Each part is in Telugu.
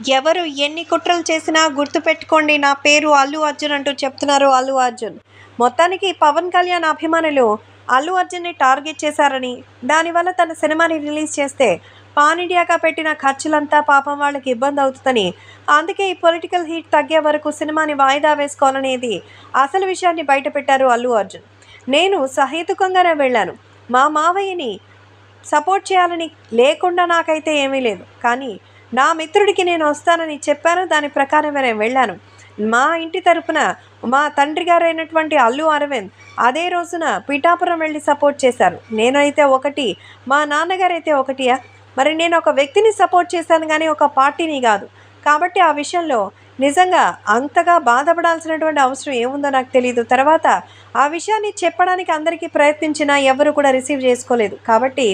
ఎవరు ఎన్ని కుట్రలు చేసినా గుర్తుపెట్టుకోండి. నా పేరు అల్లు అర్జున్ అంటూ చెప్తున్నారు అల్లు అర్జున్. మొత్తానికి పవన్ కళ్యాణ్ అభిమానులు అల్లు అర్జున్ని టార్గెట్ చేశారని దానివల్ల తన సినిమాని రిలీజ్ చేస్తే పాన్ ఇండియాగా పెట్టిన ఖర్చులంతా పాపం వాళ్ళకి ఇబ్బంది అవుతుందని అందుకే ఈ పొలిటికల్ హీట్ తగ్గే వరకు సినిమాని వాయిదా వేసుకోవాలనేది అసలు విషయాన్ని బయటపెట్టారు అల్లు అర్జున్. నేను సహేతుకంగానే వెళ్ళాను. మా మావయ్యని సపోర్ట్ చేయాలని లేకుండా నాకైతే ఏమీ లేదు. కానీ నా మిత్రుడికి నేను వస్తానని చెప్పాను. దాని ప్రకారం నేను వెళ్ళాను. మా ఇంటి తరపున మా తండ్రి గారు అయినటువంటి అల్లు అరవింద్ అదే రోజున పిఠాపురం వెళ్ళి సపోర్ట్ చేశారు. నేనైతే ఒకటి మా నాన్నగారు అయితే ఒకటియా మరి నేను ఒక వ్యక్తిని సపోర్ట్ చేశాను కానీ ఒక పార్టీని కాదు. కాబట్టి ఆ విషయంలో నిజంగా అంతగా బాధపడాల్సినటువంటి అవసరం ఏముందో నాకు తెలియదు తర్వాత ఆ విషయాన్ని చెప్పడానికి అందరికీ ప్రయత్నించినా ఎవరు కూడా రిసీవ్ చేసుకోలేదు. కాబట్టి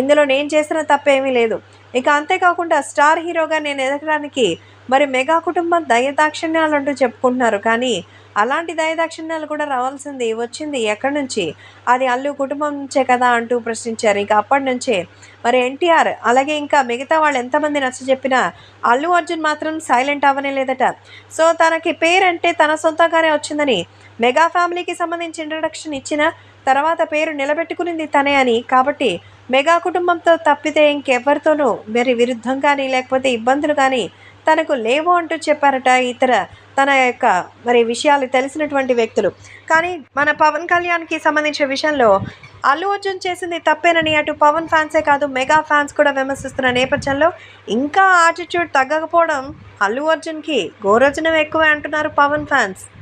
ఇందులో నేను చేసిన తప్పేమీ లేదు. ఇక అంతేకాకుండా స్టార్ హీరోగా నేను ఎదగడానికి మరి మెగా కుటుంబం దయదాక్షిణ్యాలు అంటూ చెప్పుకుంటున్నారు. కానీ అలాంటి దయదాక్షిణ్యాలు కూడా రావాల్సింది వచ్చింది ఎక్కడి నుంచి? అది అల్లు కుటుంబం నుంచే కదా అంటూ ప్రశ్నించారు. ఇంకా అప్పటి నుంచే మరి ఎన్టీఆర్ అలాగే ఇంకా మిగతా వాళ్ళు ఎంతమంది నచ్చ చెప్పినా అల్లు అర్జున్ మాత్రం సైలెంట్ అవ్వనే లేదట. సో తనకి పేరంటే తన సొంతంగానే వచ్చిందని మెగా ఫ్యామిలీకి సంబంధించి ఇంట్రడక్షన్ ఇచ్చిన తర్వాత పేరు నిలబెట్టుకునింది తనే అని. కాబట్టి మెగా కుటుంబంతో తప్పితే ఇంకెవరితోనూ మరి విరుద్ధం కానీ లేకపోతే ఇబ్బందులు కానీ తనకు లేవు అంటూ చెప్పారట ఇతర తన యొక్క మరి విషయాలు తెలిసినటువంటి వ్యక్తులు. కానీ మన పవన్ కళ్యాణ్కి సంబంధించిన విషయంలో అల్లు అర్జున్ చేసింది తప్పేనని అటు పవన్ ఫ్యాన్సే కాదు మెగా ఫ్యాన్స్ కూడా విమర్శిస్తున్న నేపథ్యంలో ఇంకా ఆటిట్యూడ్ తగ్గకపోవడం అల్లు అర్జున్కి గోరోజనం ఎక్కువే అంటున్నారు పవన్ ఫ్యాన్స్.